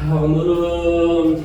자, 오늘은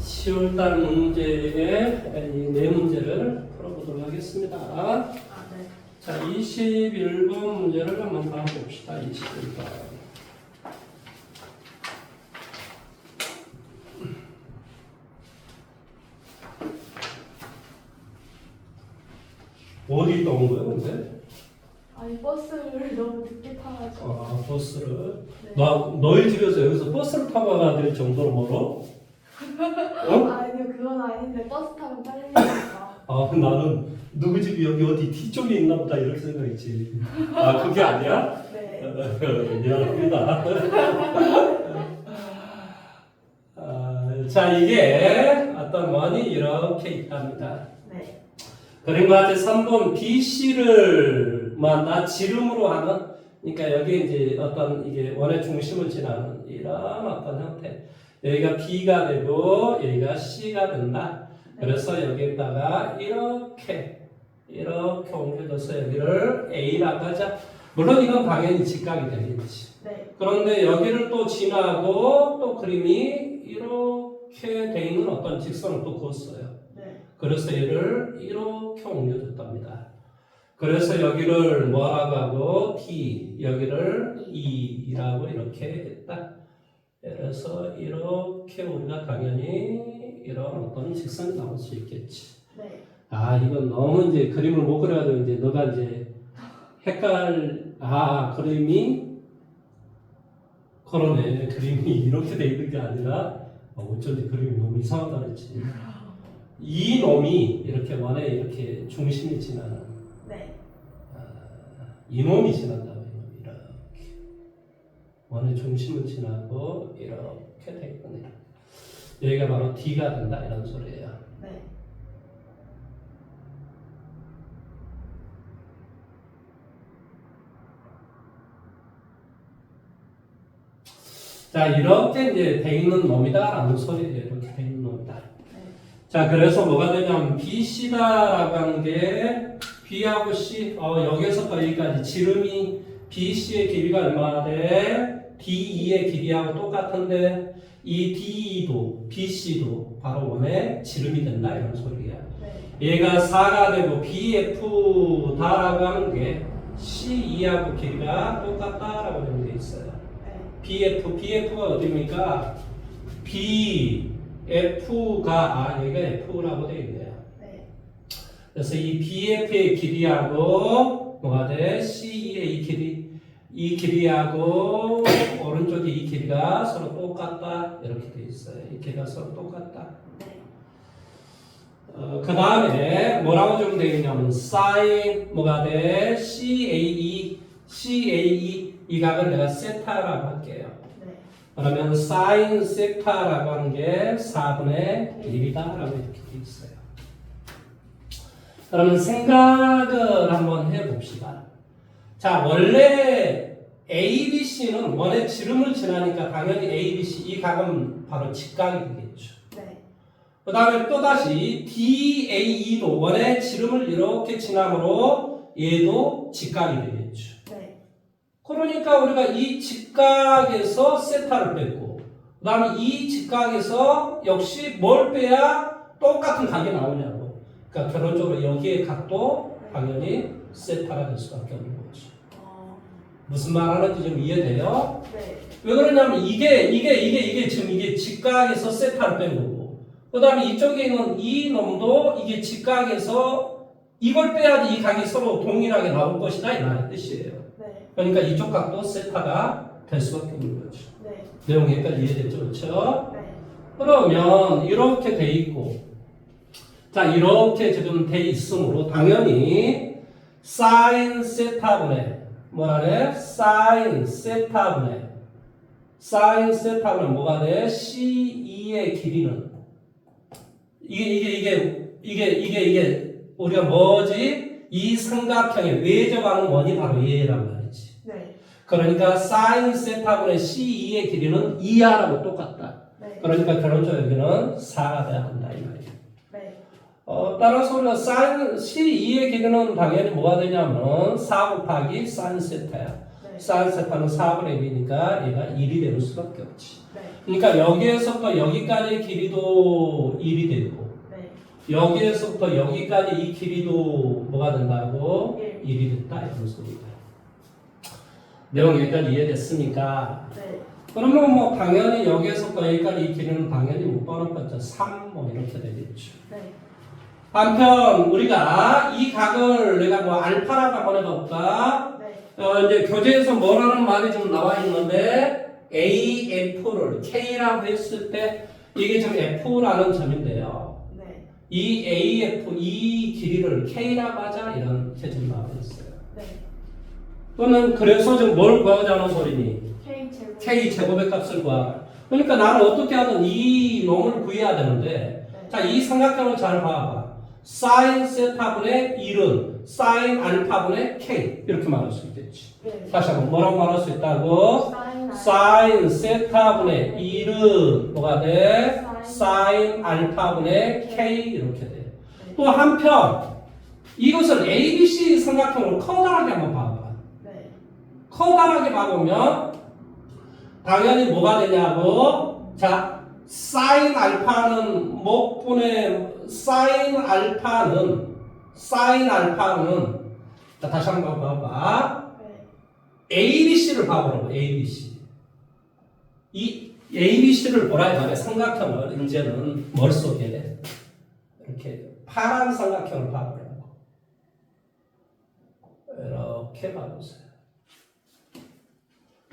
10월달 문제의 이네 문제를 풀어보도록 하겠습니다. 아, 네. 자, 21번 문제를 한번 봐봅시다. 21번. 어디 있다 온 거야, 근데? 버스를 너무 늦게 타가지고. 아, 버스를. 네. 너, 너희 집에서 여기서 버스를 타고 가야 될 정도로 멀어? 어? 아니요 그건 아닌데 버스 타면 빨리 가니까. 아, 나는 누구 집이 여기 어디 뒤쪽에 있나 보다 이렇게 생각했지. 아, 그게 아니야? 네. 미안합니다. 아, 자, 이게 어떤 원이 이렇게 있답니다. 네. 것 같아 3번 BC를 만나 지름으로 하는 그러니까 여기 이제 어떤 이게 원의 중심을 지나는 이런 어떤 형태 여기가 B가 되고 여기가 C가 된다 그래서 여기에다가 이렇게 이렇게 옮겨줘서 여기를 A라고 하자 물론 이건 당연히 직각이 되겠지 네. 그런데 여기를 또 지나고 또 그림이 이렇게 돼 있는 어떤 직선을 또 그었어요 네. 그래서 얘를 이렇게 옮겨줬답니다. 그래서 여기를 뭐라고 하고 t 여기를 e라고 이렇게 했다. 그래서 이렇게 우리가 당연히 이런 어떤 직선이 나올 수 있겠지. 네. 아 이건 너무 이제 그림을 못 그려가지고 이제 너가 이제 헷갈 아 그림이 그러네 그림이 이렇게 돼 있는 게 아니라 어, 어쩐지 그림이 너무 이상하다 그랬지. 이 놈이 이렇게 원에 이렇게 중심이 지나는 이 놈이 지난다고 이놈이 이렇게 원의 중심을 지나고 이렇게 되거든요. 여기가 바로 D가 된다 이런 소리예요. 네. 자 이렇게 이제 돼 있는 놈이다라는 소리예요. 이렇게 돼 있는 놈이다. 네. 자 그래서 뭐가 되냐면 BC다라고 하는 게 B하고 C 어, 여기서부터 여기까지 지름이 BC의 길이가 얼마나 돼? DE의 길이하고 똑같은데 이 DE도 BC도 바로 원의 지름이 된다 이런 소리야. 네. 얘가 4가 되고 BF다라고 하는 게 CE하고 길이가 똑같다라고 되어 있어요. 네. BF, BF가 어디입니까? BF가, 아, 여기가 F라고 되어 있네요. 네. 그래서 이 BF의 길이하고, 뭐가 돼? CE의 이 길이, 이 길이하고, 오른쪽에 이 길이가 서로 똑같다. 이렇게 되어 있어요. 이 길이가 서로 똑같다. 네. 어, 그 다음에 뭐라고 좀 되어 있냐면, sin, 뭐가 돼? CAE, CAE, 이 각을 내가 세타라고 할게요. 네. 그러면 sin 세타라고 하는 게 4분의 1이다라고 이렇게 돼 있어요. 그러면 생각을 한번 해봅시다. 자, 원래 ABC는 원의 지름을 지나니까 당연히 ABC 이 각은 바로 직각이 되겠죠. 네. 그 다음에 또다시 DAE도 원의 지름을 이렇게 지나므로 얘도 직각이 되겠죠. 네. 그러니까 우리가 이 직각에서 세타를 뺐고 그 다음에 이 직각에서 역시 뭘 빼야 똑같은 각이 나오냐고 그러니까 결론적으로 여기의 각도 당연히 세타가 될 수밖에 없는 거죠 어. 무슨 말 하는지 좀 이해돼요? 네. 왜 그러냐면 이게 이게 이게 이게 지금 이게 직각에서 세타를 뺀 거고 그 다음에 이쪽에 있는 이 놈도 이게 직각에서 이걸 빼야지 이 각이 서로 동일하게 나올 것이다 이 말의 뜻이에요 네. 그러니까 이쪽 각도 세타가 될 수밖에 없는 거죠. 네. 내용이 여기까지 이해됐죠? 그렇죠? 네. 그러면 이렇게 돼 있고 자 이렇게 지금 돼 있으므로 당연히 사인 세타분의 뭐라래? 사인 세타분의 사인 세타분의 뭐가 돼? C2의 길이는 이게 이게 이게 이게 이게 이게 우리가 뭐지? 이 삼각형의 외접하는 원이 바로 얘란 말이지. 네. 그러니까 사인 세타분의 C2의 길이는 2하라고 똑같다. 네. 그러니까 결론적으로 여기는 4가 돼야 한다 이 말이야. 네. 어, 따라서 우리가 사인 C2의 길이는 당연히 뭐가 되냐면 4 곱하기 사인 세타야. 네. 네. 사인 세타는 4분의 1이니까 얘가 1이 되는 수밖에 없지. 네. 그러니까 여기에서부터 여기까지의 길이도 1이 되고 네. 여기에서부터 여기까지 이 길이도 뭐가 된다고? 일. 1이 됐다 이런 소리다. 내용 여기까지 이해됐습니까? 네. 그러면 뭐 당연히 여기에서부터 여기까지 이 길이는 당연히 못 번호봤자 3뭐 이렇게 되겠죠. 네. 한편 우리가 이 각을 내가 뭐 알파라고 한번 해볼까? 네. 어 이제 교재에서 뭐라는 말이 좀 나와 있는데 AF를 K라고 했을 때 이게 지금 F라는 점인데요. 네. 이 AF 이 길이를 K라고 하자 이렇게 좀 나와 있어요. 네. 또는 그래서 지금 뭘 구하자는 소리니? K 제곱. K 제곱의 값을 구하라. 그러니까 나는 어떻게 하든 이 놈을 구해야 되는데 네. 자, 이 삼각형을 잘 봐봐. 사인 세타분의 1은 사인 알파분의 K 이렇게 말할 수 있겠지. 네. 다시 한번 뭐라고 말할 수 있다고? 사인 세타분의 1은 뭐가 돼? 사인 알파분의 K 이렇게 돼. 네. 또 한편 이것을 ABC 삼각형으로 커다랗게 한번 봐봐. 네. 커다랗게 봐보면 당연히 뭐가 되냐고 자 사인 알파는 목분의 사인 알파는 사인 알파는 자 다시 한 번 봐봐 네. ABC를 봐보라고 ABC 이 ABC를 보라 이 말이야 삼각형을 이제는 머릿속에 이렇게 파란 삼각형을 봐보라고 이렇게 봐보세요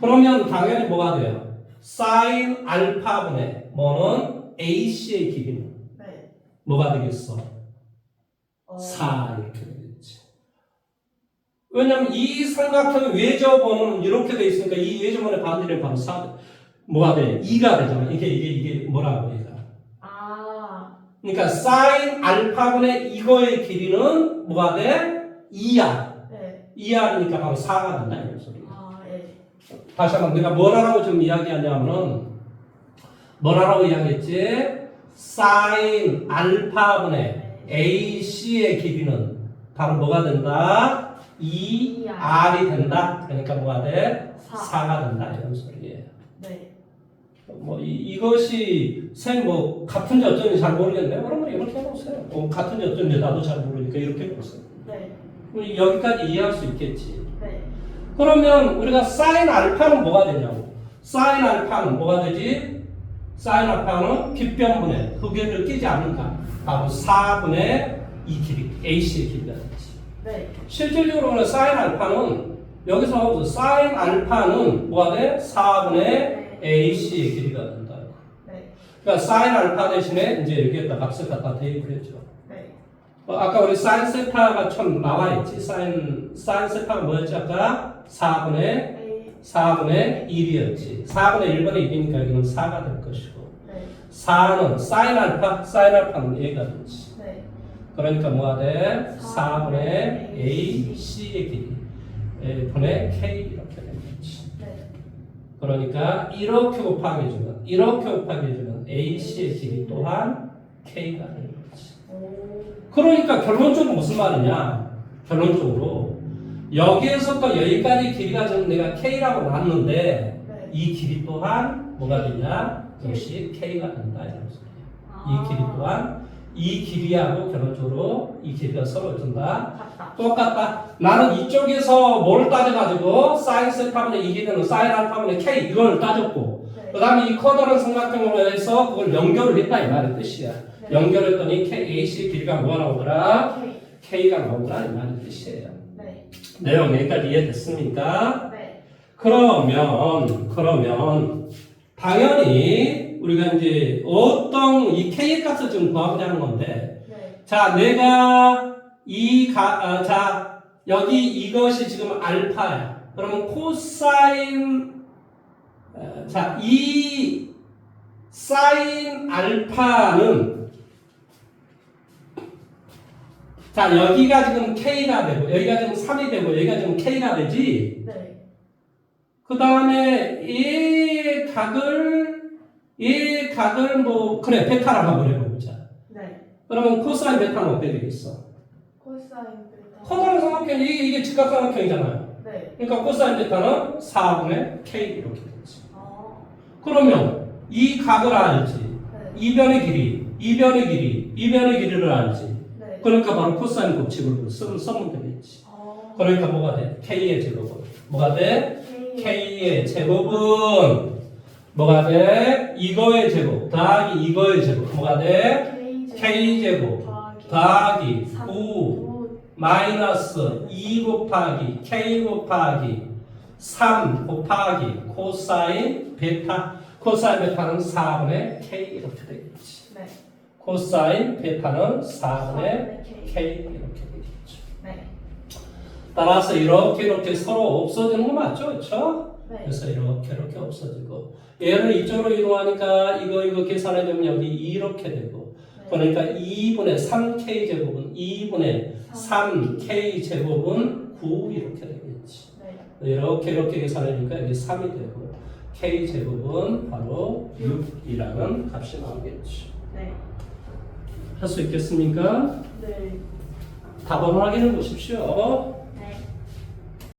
그러면 당연히 뭐가 돼요? 사인 알파분의 뭐는 AC의 길이는 네. 뭐가 되겠어? 어, 4 이렇게 되겠지. 왜냐면 이 삼각형의 외접원은 이렇게 돼 있으니까 이 외접원의 반대는 바로 4 뭐가 돼? 2가 되잖아. 이게 이게 이게 뭐라고 얘가. 아. 그러니까 사인 알파분의 이거의 길이는 뭐가 돼? 2r. 네. 2r이니까 바로 4가 된다 이런 예. 다시 한번 내가 뭐라고 좀 이야기하냐면은 뭐라고 이야기했지? 사인 알파분의 AC의 길이는 바로 뭐가 된다? 2R이 된다. 그러니까 뭐가 돼? 사. 4가 된다. 이런 소리예요. 네. 뭐 이, 이것이 쌤뭐 같은지 어쩐지 잘 모르겠네요. 그러면 이렇게 해보세요. 뭐 같은지 어쩐지 나도 잘 모르니까 이렇게 해보세요. 네. 여기까지 이해할 수 있겠지. 네. 그러면 우리가 사인 알파는 뭐가 되냐고. 사인 알파는 뭐가 되지? 사인 알파는 빗변분의 흑연을 끼지 않는다. 바로 4분의 이 길이, AC의 길이가 되지. 네. 실질적으로는 사인 알파는 여기서 사인 알파는 뭐가 돼? 4분의 AC의 길이가 된다. 네. 그러니까 사인 알파 대신에 이제 여기에다 값을 갖다 대입을 했죠. 네. 어, 아까 우리 사인 세타가 좀 나와 있지. 사인 사인 세타가 뭐였지 아까? 4분의 A. 4분의 1이었지. 4분의 1분의 1이니까 여기는 4가 될 것이고. 네. 4는 사인 알파, 사인 알파는 얘가 되지. 네. 그러니까 뭐가 돼? 4분의 A, C의 길이. 에, 분의 K 이렇게 되는 거지. 네. 그러니까 이렇게 곱하기 해주면, 이렇게 곱하기 해주면 A, C의 길이 또한 K가 되는 거지. 오. 그러니까 결론적으로 무슨 말이냐? 결론적으로 여기에서부터 여기까지 길이가 지금 내가 K라고 놨는데 네. 이 길이 또한 뭐가 되냐? 역시 K가 된다 이런 소리야. 아. 이 길이 또한 이 길이하고 결론적으로 이 길이가 서로 어쩐다? 같다. 똑같다. 나는 이쪽에서 뭘 따져가지고 사인 세타분의 이 길이는 사인 알파분의 K 이걸 따졌고 네. 그 다음에 이 커다란 삼각형으로 해서 그걸 연결을 했다 이 말의 뜻이야. 네. 연결했더니 K, AC 길이가 뭐가 나오더라? K. K가 나오더라 이 말의 뜻이에요. 네. 내용 여기까지 이해됐습니까? 네. 그러면 그러면 당연히 우리가 이제 어떤 이 K 값을 좀 구하고자 하는 건데 네. 자 내가 이가자 여기 이것이 지금 알파야. 그러면 코사인 어, 자이 사인 알파는 자 여기가 지금 K가 되고 여기가 지금 3이 되고 여기가 지금 K가 되지 네. 그 다음에 이 각을 이 각을 뭐 그래 베타라고 한번 해보자 네. 그러면 코사인 베타는 어떻게 되겠어? 코사인 베타. 커다란 삼각형 이게 이게 직각 삼각형이잖아요 네. 그러니까 코사인 베타는 4분의 k 이렇게 되지. 아. 그러면 이 각을 알지. 네. 이 변의 길이, 이 변의 길이, 이 변의 길이를 알지. 네. 그러니까 바로 코사인 법칙을 쓰, 쓰면 되겠지. 아. 그러니까 뭐가 돼? k의 제곱은 뭐가 돼? K. k의 제곱은 뭐가 돼? 이거의 제곱 더하기 이거의 제곱 뭐가 돼? K. k 제곱 더하기 9 마이너스 2 곱하기 k 곱하기 3 곱하기 코사인 베타 코사인 베타는 4분의 k 이렇게 되겠지 네. 코사인 베타는 4분의 K. 이렇게 되겠죠 네. 따라서 이렇게 이렇게 서로 없어지는 거 맞죠? 그렇죠? 네. 그래서 이렇게 이렇게 없어지고 얘를 이쪽으로 이동하니까 이거 이거 계산해 주면 여기 이렇게 되고 그러니까 2분의 3k 제곱은 2분의 3k 제곱은 9 이렇게 되겠지. 네. 이렇게 이렇게 계산하니까 여기 3이 되고 k 제곱은 바로 6이라는 값이 나오겠지. 네. 할 수 있겠습니까? 네. 답을 확인해 보십시오.